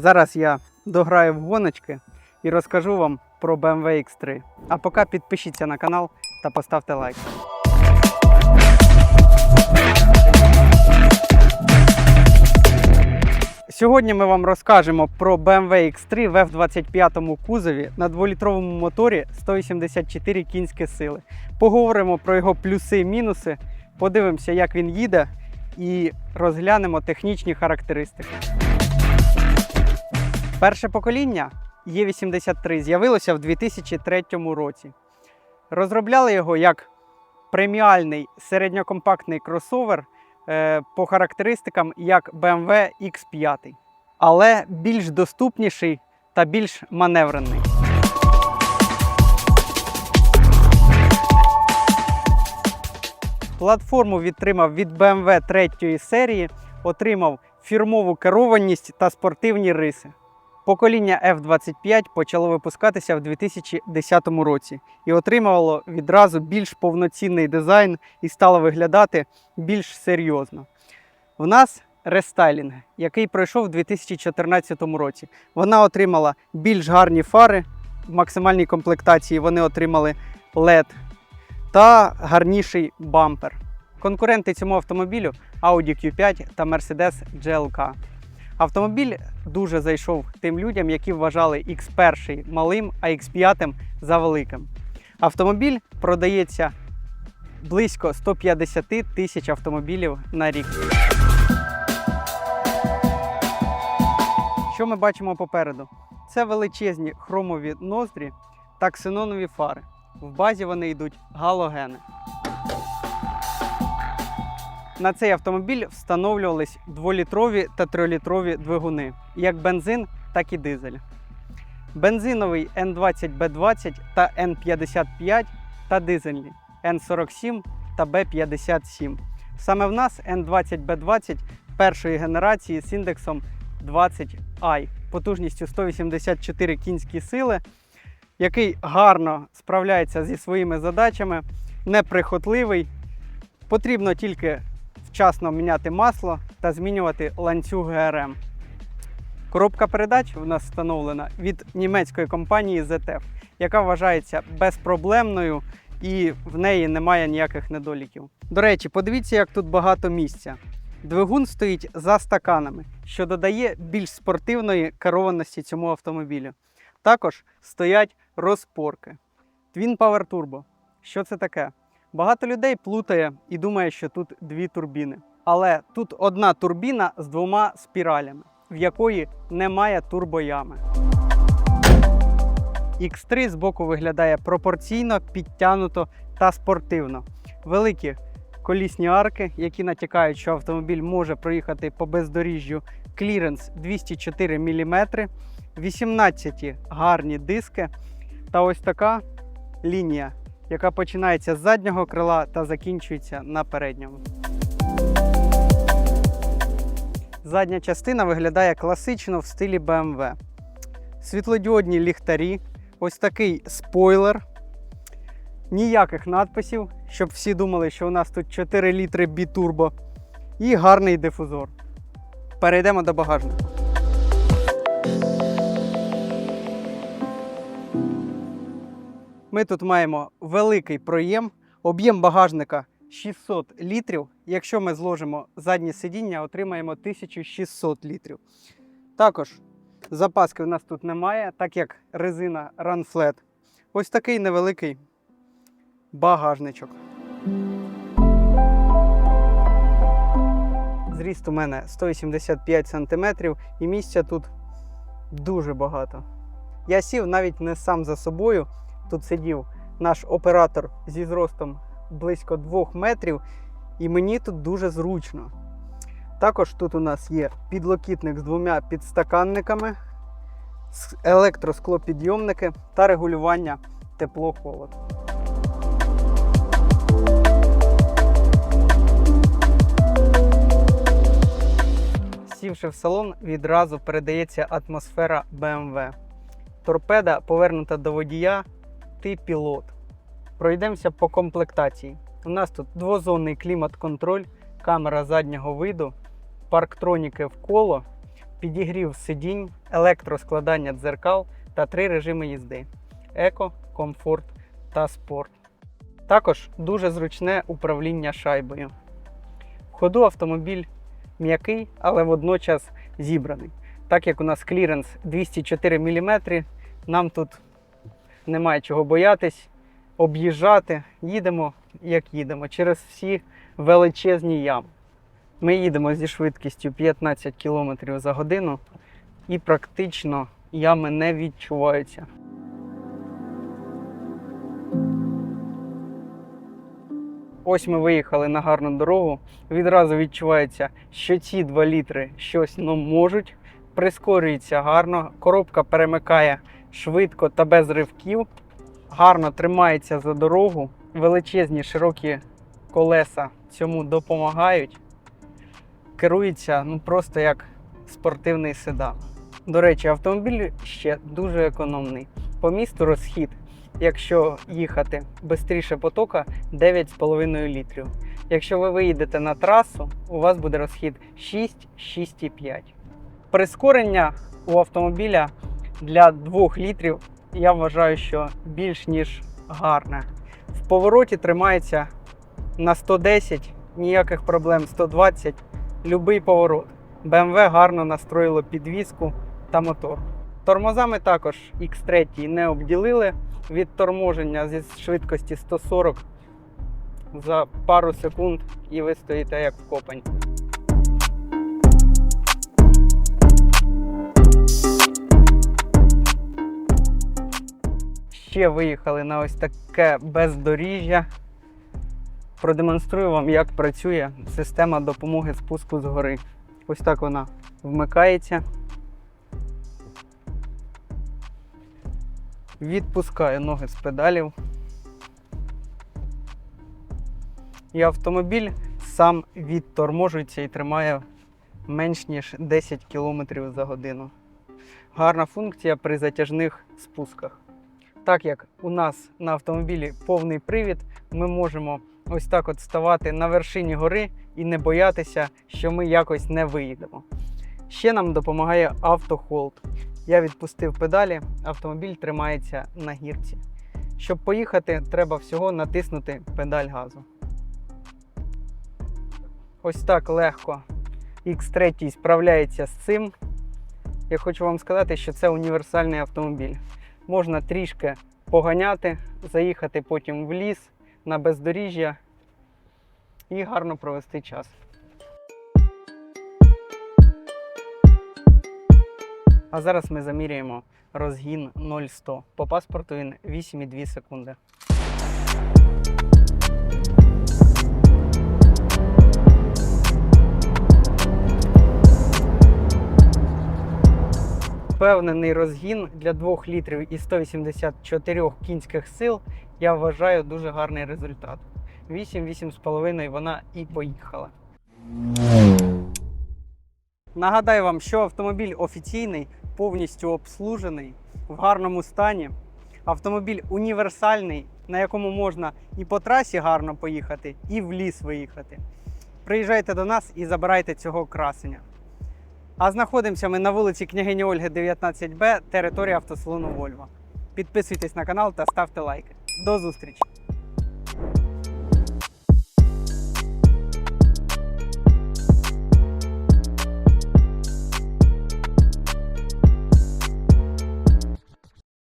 Зараз я дограю в гоночки і розкажу вам про BMW X3. А поки підпишіться на канал та поставте лайк. Сьогодні ми вам розкажемо про BMW X3 в F25 кузові на 2-літровому моторі 184 кінські сили. Поговоримо про його плюси і мінуси, подивимося, як він їде, і розглянемо технічні характеристики. Перше покоління Е83 з'явилося в 2003 році. Розробляли його як преміальний середньокомпактний кросовер е, по характеристикам як BMW X5, але більш доступніший та більш маневрений. Платформу відтримав від BMW 3 серії, отримав фірмову керованість та спортивні риси. Покоління F25 почало випускатися в 2010 році і отримувало відразу більш повноцінний дизайн і стало виглядати більш серйозно. В нас рестайлінг, який пройшов у 2014 році. Вона отримала більш гарні фари в максимальній комплектації. Вони отримали LED та гарніший бампер. Конкуренти цьому автомобілю Audi Q5 та Mercedes GLK. Автомобіль дуже зайшов тим людям, які вважали X1 малим, а X5 за великим. Автомобіль продається близько 150 тисяч автомобілів на рік. Що ми бачимо попереду? Це величезні хромові ноздрі та ксенонові фари. В базі вони йдуть галогени. На цей автомобіль встановлювались 2-літрові та 3-літрові двигуни, як бензин, так і дизель. Бензиновий N20B20 та N55 та дизельні N47 та B57. Саме в нас N20B20 першої генерації з індексом 20i, потужністю 184 кінські сили, який гарно справляється зі своїми задачами, неприхотливий. Потрібно тільки вчасно міняти масло та змінювати ланцюг ГРМ. Коробка передач у нас встановлена від німецької компанії ZF, яка вважається безпроблемною і в неї немає ніяких недоліків. До речі, подивіться, як тут багато місця. Двигун стоїть за стаканами, що додає більш спортивної керованості цьому автомобілю. Також стоять розпорки. Twin Power Turbo. Що це таке? Багато людей плутає і думає, що тут дві турбіни. Але тут одна турбіна з двома спіралями, в якої немає турбоями. X3 збоку виглядає пропорційно, підтянуто та спортивно. Великі колісні арки, які натякають, що автомобіль може проїхати по бездоріжжю кліренс 204 мм, 18 гарні диски та ось така лінія яка починається з заднього крила та закінчується на передньому. Задня частина виглядає класично в стилі BMW. Світлодіодні ліхтарі, ось такий спойлер, ніяких надписів, щоб всі думали, що у нас тут 4 літри бітурбо, і гарний дифузор. Перейдемо до багажника. Ми тут маємо великий проєм, об'єм багажника 600 літрів. Якщо ми зложимо заднє сидіння, отримаємо 1600 літрів. Також запаски у нас тут немає, так як резина Run Flat. Ось такий невеликий багажничок. Зріст у мене 185 см і місця тут дуже багато. Я сів навіть не сам за собою. Тут сидів наш оператор зі зростом близько 2 метрів, і мені тут дуже зручно. Також тут у нас є підлокітник з двома підстаканниками, електросклопідйомники та регулювання тепло-холод. Сівши в салон, відразу передається атмосфера BMW. Торпеда повернута до водія, ти пілот. Пройдемося по комплектації. У нас тут двозонний клімат-контроль, камера заднього виду, парктроніки в коло, підігрів сидінь, електроскладання дзеркал та три режими їзди: еко, комфорт та спорт. Також дуже зручне управління шайбою. В ходу автомобіль м'який, але водночас зібраний. Так як у нас кліренс 204 мм, нам тут немає чого боятись, об'їжджати. Їдемо, як їдемо, через всі величезні ями. Ми їдемо зі швидкістю 15 км за годину і практично ями не відчуваються. Ось ми виїхали на гарну дорогу. Відразу відчувається, що ці 2 літри щось ну, можуть. Прискорюється гарно, коробка перемикає швидко та без ривків. Гарно тримається за дорогу. Величезні широкі колеса цьому допомагають. Керується ну, просто як спортивний седан. До речі, автомобіль ще дуже економний. По місту розхід, якщо їхати швидше потока, 9,5 літрів. Якщо ви виїдете на трасу, у вас буде розхід 6-6,5. Прискорення у автомобіля для 2 літрів я вважаю, що більш ніж гарне. В повороті тримається на 110, ніяких проблем 120, любий поворот. BMW гарно настроїло підвіску та мотор. Тормозами також X3 не обділили від торможення зі швидкості 140 за пару секунд і ви стоїте як вкопані. Ще виїхали на ось таке бездоріжжя. Продемонструю вам, як працює система допомоги спуску з гори. Ось так вона вмикається. Відпускаю ноги з педалів. І автомобіль сам відторможується і тримає менш ніж 10 км за годину. Гарна функція при затяжних спусках. Так як у нас на автомобілі повний привід, ми можемо ось так от ставати на вершині гори і не боятися, що ми якось не виїдемо. Ще нам допомагає автохолд. Я відпустив педалі, автомобіль тримається на гірці. Щоб поїхати, треба всього натиснути педаль газу. Ось так легко X3 справляється з цим. Я хочу вам сказати, що це універсальний автомобіль. Можна трішки поганяти, заїхати потім в ліс на бездоріжжя і гарно провести час. А зараз ми заміряємо розгін 0-100. По паспорту він 8,2 секунди. Впевнений розгін для 2 літрів і 184 кінських сил я вважаю дуже гарний результат. 8-8,5 вона і поїхала. Нагадаю вам, що автомобіль офіційний, повністю обслужений, в гарному стані. Автомобіль універсальний, на якому можна і по трасі гарно поїхати, і в ліс виїхати. Приїжджайте до нас і забирайте цього красення. А знаходимося ми на вулиці княгині Ольги, 19Б, територія автосалону Вольво. Підписуйтесь на канал та ставте лайки. До зустрічі!